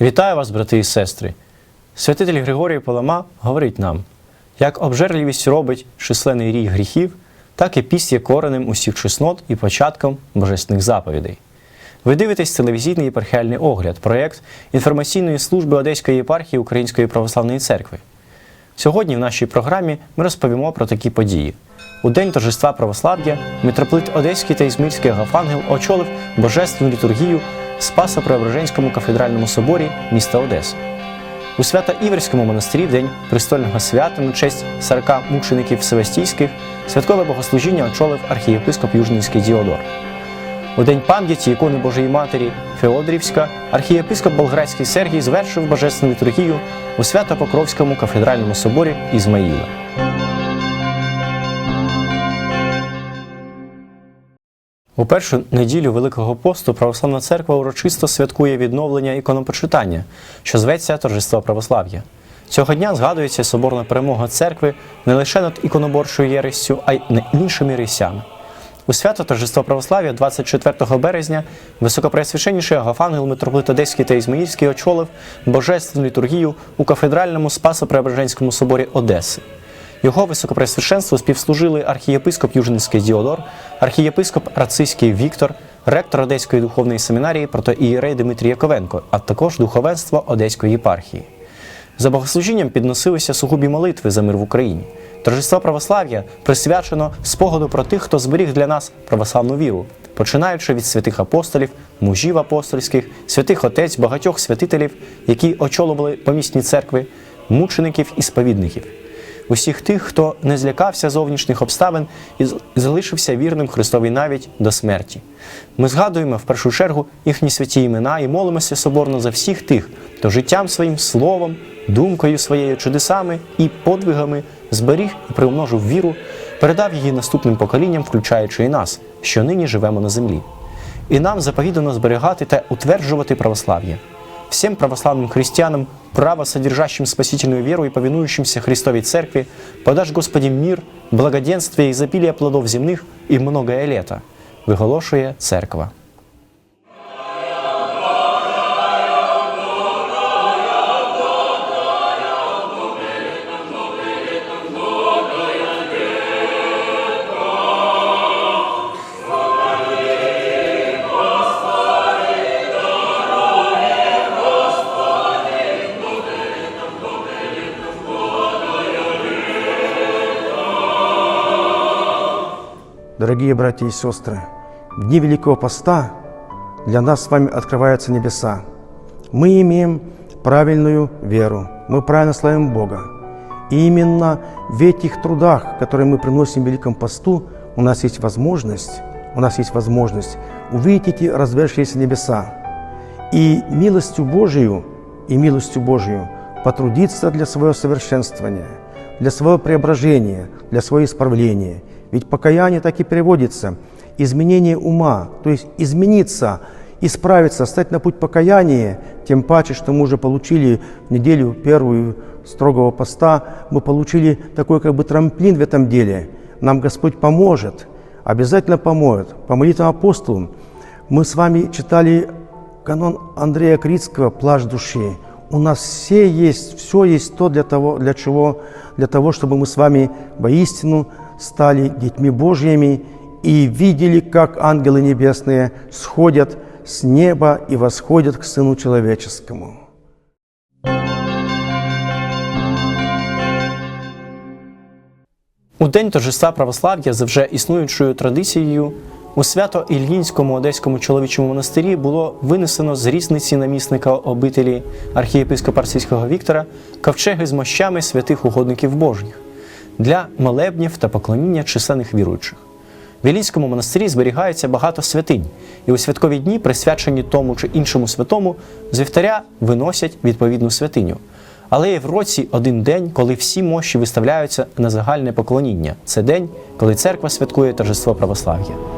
Вітаю вас, брати і сестри! Святитель Григорій Палама говорить нам: як обжерливість робить численний рій гріхів, так і піст є коренем усіх чеснот і початком божественних заповідей. Ви дивитесь телевізійний єпархіальний огляд, проєкт інформаційної служби Одеської єпархії Української православної церкви. Сьогодні в нашій програмі ми розповімо про такі події. У день торжества православ'я митрополит Одеський та Ізмільський Агафангел очолив божественну літургію в Спасо-Преображенському кафедральному соборі міста Одеси. У Свято-Іверському монастирі в день престольного свята на честь 40 мучеників Севастійських святкове богослужіння очолив архієпископ Южнінський Діодор. У день пам'яті ікони Божої Матері Феодрівська архієпископ Болградський Сергій звершив божественну літургію у Свято-Покровському кафедральному соборі Ізмаїла. У першу неділю Великого посту Православна церква урочисто святкує відновлення іконопочитання, що зветься Торжество православ'я. Цього дня згадується соборна перемога церкви не лише над іконоборчою єрестю, а й над іншими рисями. У свято Торжество православ'я 24 березня високопреосвященніший Агафангел митрополит Одеський та Ізмаїльський очолив божественну літургію у кафедральному Спасо-Преображенському соборі Одеси. Його високопресвященству співслужили архієпископ Южинський Діодор, архієпископ Рацийський Віктор, ректор Одеської духовної семінарії протоієрей Дмитрій Яковенко, а також духовенство Одеської єпархії. За богослужінням підносилися сугубі молитви за мир в Україні. Торжество православ'я присвячено спогаду про тих, хто зберіг для нас православну віру, починаючи від святих апостолів, мужів апостольських, святих отець, багатьох святителів, які очолювали помісні церкви, мучеників і сповідників. Усіх тих, хто не злякався зовнішніх обставин і залишився вірним Христові навіть до смерті. Ми згадуємо в першу чергу їхні святі імена і молимося соборно за всіх тих, хто життям своїм словом, думкою своєю, чудесами і подвигами зберіг і приумножив віру, передав її наступним поколінням, включаючи і нас, що нині живемо на землі. І нам заповідано зберігати та утверджувати православ'я. Всем православным христианам, право содержащим спасительную веру и повинующимся Христовой Церкви, подашь Господи мир, благоденствие, изобилие плодов земных и многое лето, виголошує церква. Дорогие братья и сестры, в дни Великого Поста для нас с вами открываются небеса. Мы имеем правильную веру, мы правильно славим Бога. И именно в этих трудах, которые мы приносим в Великом Посту, у нас есть возможность, у нас есть возможность увидеть эти развершиеся небеса. И милостью Божию, и милостью Божию потрудиться для своего совершенствования, для своего преображения, для своего исправления. Ведь покаяние так и переводится – изменение ума, то есть измениться, исправиться, стать на путь покаяния, тем паче, что мы уже получили в неделю первую строгого поста, мы получили такой как бы трамплин в этом деле. Нам Господь поможет, обязательно поможет. По молитвам апостолам мы с вами читали канон Андрея Критского «Плаж души». У нас все есть, все есть то для того, для чего, для того, чтобы мы с вами воистину стали детьми Божьими и видели, как ангелы небесные сходят с неба и восходят к Сыну Человеческому. У день торжества православ'я за вже існуючою традицією у свято Ільїнському одеському чоловічому монастирі було винесено з різниці намісника обителі архієпископа Арсійського Віктора ковчеги з мощами святих угодників Божніх для молебнів та поклоніння численних віруючих. В Ілійському монастирі зберігається багато святинь, і у святкові дні, присвячені тому чи іншому святому, з вівтаря виносять відповідну святиню. Але є в році один день, коли всі мощі виставляються на загальне поклоніння. Це день, коли церква святкує торжество православ'я.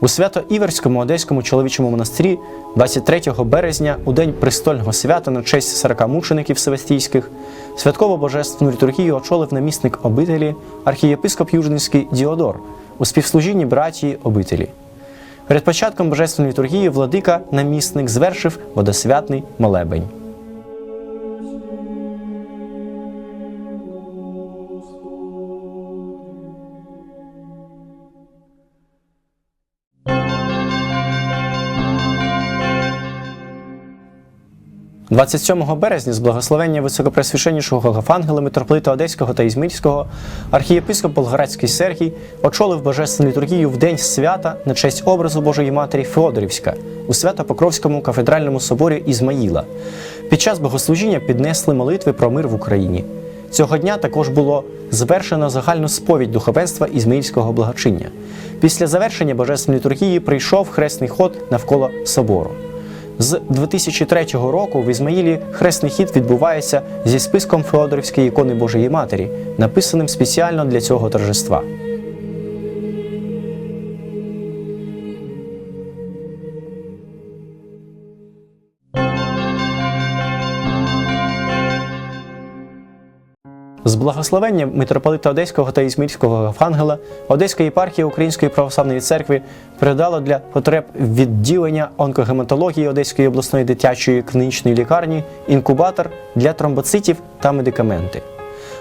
У Свято-Іверському Одеському чоловічому монастирі 23 березня, у день престольного свята на честь 40 мучеників севастійських, святково божественну літургію очолив намісник обителі архієпископ Южницький Діодор у співслужінні братії обителі. Перед початком божественної літургії владика намісник звершив водосвятний молебень. – 27 березня з благословення високопресвященнішого Гафангела митрополита Одеського та Ізмільського архієпископ Болградський Сергій очолив божественну літургію в день свята на честь образу Божої Матері Феодорівська у Свято-Покровському кафедральному соборі Ізмаїла. Під час богослужіння піднесли молитви про мир в Україні. Цього дня також було звершено загальну сповідь духовенства Ізмаїльського благочиння. Після завершення божественної літургії прийшов хресний ход навколо собору. З 2003 року в Ізмаїлі хресний хід відбувається зі списком Феодорівської ікони Божої Матері, написаним спеціально для цього торжества. Благословення митрополита Одеського та Ізмільського Гафангела Одеська єпархія Української православної церкви передала для потреб відділення онкогематології Одеської обласної дитячої клінічної лікарні інкубатор для тромбоцитів та медикаменти.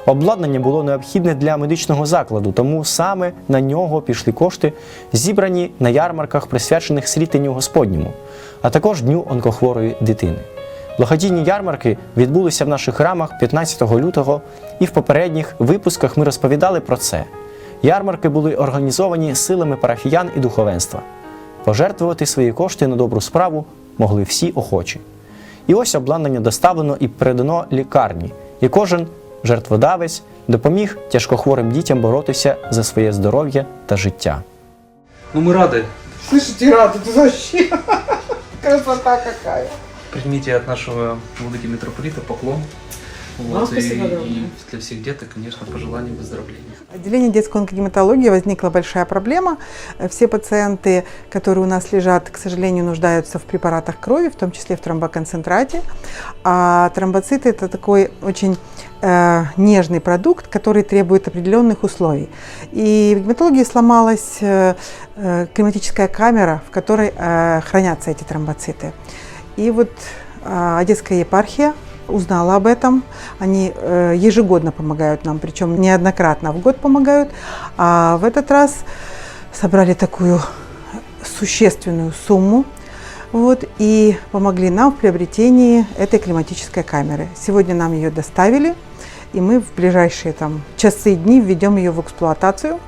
Обладнання було необхідне для медичного закладу, тому саме на нього пішли кошти, зібрані на ярмарках, присвячених світенню Господньому, а також Дню онкохворої дитини. Благодійні ярмарки відбулися в наших храмах 15 лютого, і в попередніх випусках ми розповідали про це. Ярмарки були організовані силами парафіян і духовенства. Пожертвувати свої кошти на добру справу могли всі охочі. І ось обладнання доставлено і передано лікарні, і кожен жертводавець допоміг тяжкохворим дітям боротися за своє здоров'я та життя. Ну мы рады. Слышите, рада, ты вообще красота какая. Примите от нашего владыки митрополита поклон. Вам Вот, и, и для всех деток, конечно, пожелание выздоровления. Отделении детской онкогематологии возникла большая проблема. Все пациенты, которые у нас лежат, к сожалению, нуждаются в препаратах крови, в том числе в тромбоконцентрате. А тромбоциты – это такой очень э, нежный продукт, который требует определенных условий. И в гематологии сломалась э, э, климатическая камера, в которой э, хранятся эти тромбоциты. И вот э, Одесская епархия узнала об этом. Они э, ежегодно помогают нам, причем неоднократно в год помогают. А в этот раз собрали такую существенную сумму вот, и помогли нам в приобретении этой климатической камеры. Сегодня нам ее доставили, и мы в ближайшие там, часы и дни введем ее в эксплуатацию.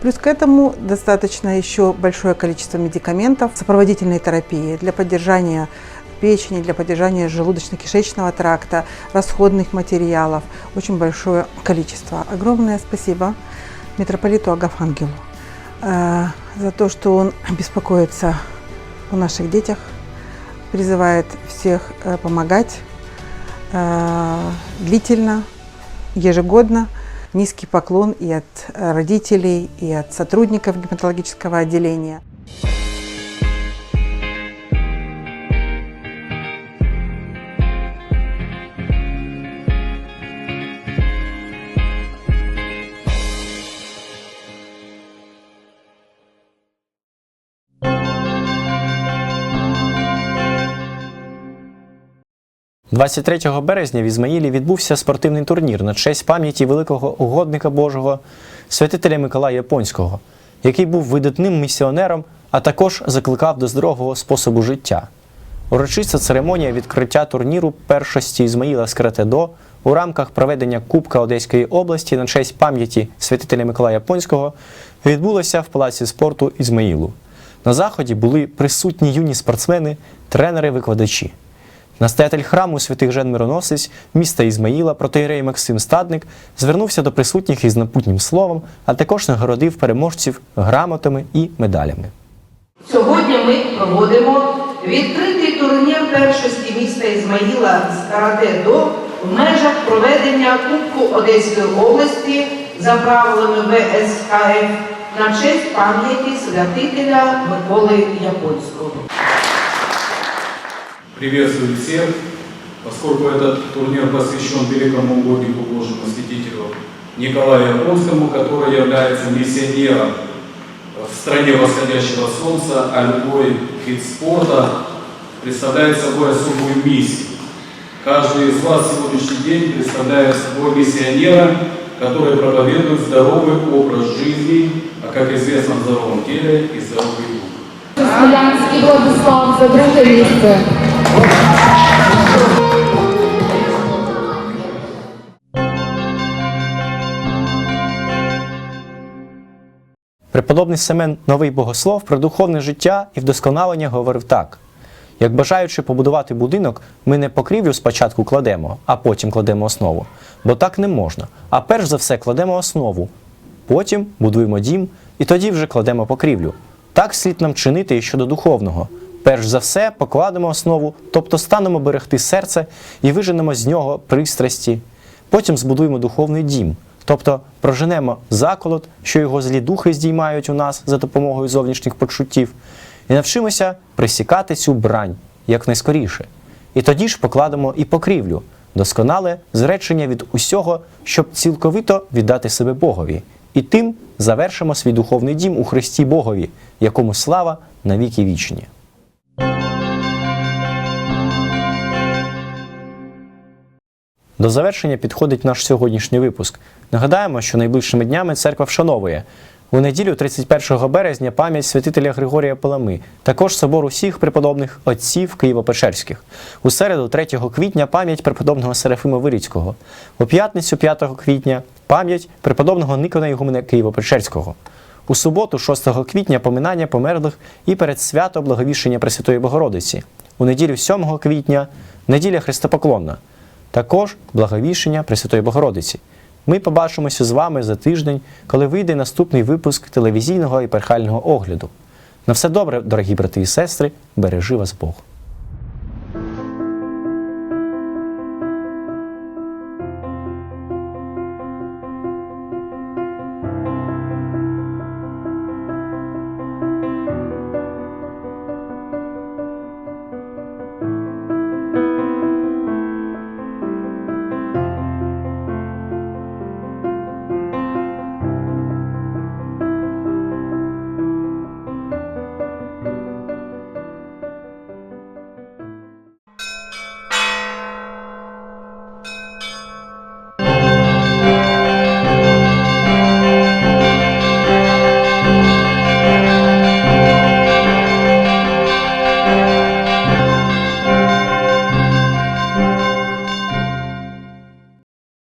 Плюс к этому достаточно еще большое количество медикаментов, сопроводительной терапии для поддержания печени, для поддержания желудочно-кишечного тракта, расходных материалов. Очень большое количество. Огромное спасибо митрополиту Агафангелу э, за то, что он беспокоится о наших детях, призывает всех э, помогать э, длительно, ежегодно. Низкий поклон и от родителей, и от сотрудников гематологического отделения. – 23 березня в Ізмаїлі відбувся спортивний турнір на честь пам'яті великого угодника Божого святителя Миколая Японського, який був видатним місіонером, а також закликав до здорового способу життя. Урочиста церемонія відкриття турніру першості Ізмаїла з карате-до у рамках проведення Кубка Одеської області на честь пам'яті святителя Миколая Японського відбулася в палаці спорту Ізмаїлу. На заході були присутні юні спортсмени, тренери, викладачі. Настоятель храму святих Жен Мироносець міста Ізмаїла, протеєрей Максим Стадник, звернувся до присутніх із напутнім словом, а також нагородив переможців грамотами і медалями. Сьогодні ми проводимо відкритий турнір першості міста Ізмаїла з карате до в межах проведення Кубку Одеської області за правилами ВСКФ на честь пам'яті святителя Миколи Японського. Приветствую всех, поскольку этот турнир посвящен великому угоднику Божьему святителю Николаю Японскому, который является миссионером в стране восходящего солнца, а любой вид спорта представляет собой особую миссию. Каждый из вас в сегодняшний день представляет собой миссионера, который проповедует здоровый образ жизни, а как известно, в здоровом теле и здоровый дух. Полянський Владислав за друге місце. Преподобний Семен Новий Богослов про духовне життя і вдосконалення говорив так: як бажаючи побудувати будинок, ми не покрівлю спочатку кладемо, а потім кладемо основу. Бо так не можна. А перш за все кладемо основу, потім будуємо дім і тоді вже кладемо покрівлю. Так слід нам чинити і щодо духовного. Перш за все покладемо основу, тобто станемо берегти серце і виженемо з нього пристрасті. Потім збудуємо духовний дім, тобто проженемо заколот, що його злі духи здіймають у нас за допомогою зовнішніх почуттів, і навчимося присікати цю брань якнайскоріше. І тоді ж покладемо і покрівлю, досконале зречення від усього, щоб цілковито віддати себе Богові, і тим завершимо свій духовний дім у Христі Богові, якому слава на віки вічні. До завершення підходить наш сьогоднішній випуск. Нагадаємо, що найближчими днями церква вшановує у неділю, 31 березня, пам'ять святителя Григорія Палами, також собор усіх преподобних отців Києво-Печерських. У середу, 3 квітня, пам'ять преподобного Серафима Вирицького. У п'ятницю, 5 квітня, пам'ять преподобного Никона Ігумена Києво-Печерського. У суботу, 6 квітня, поминання померлих і перед свято Благовіщення Пресвятої Богородиці. У неділю 7 квітня, неділя Христопоклонна. Також благовіщення Пресвятої Богородиці. Ми побачимося з вами за тиждень, коли вийде наступний випуск телевізійного і перхального огляду. На все добре, дорогі брати і сестри, бережи вас Бог!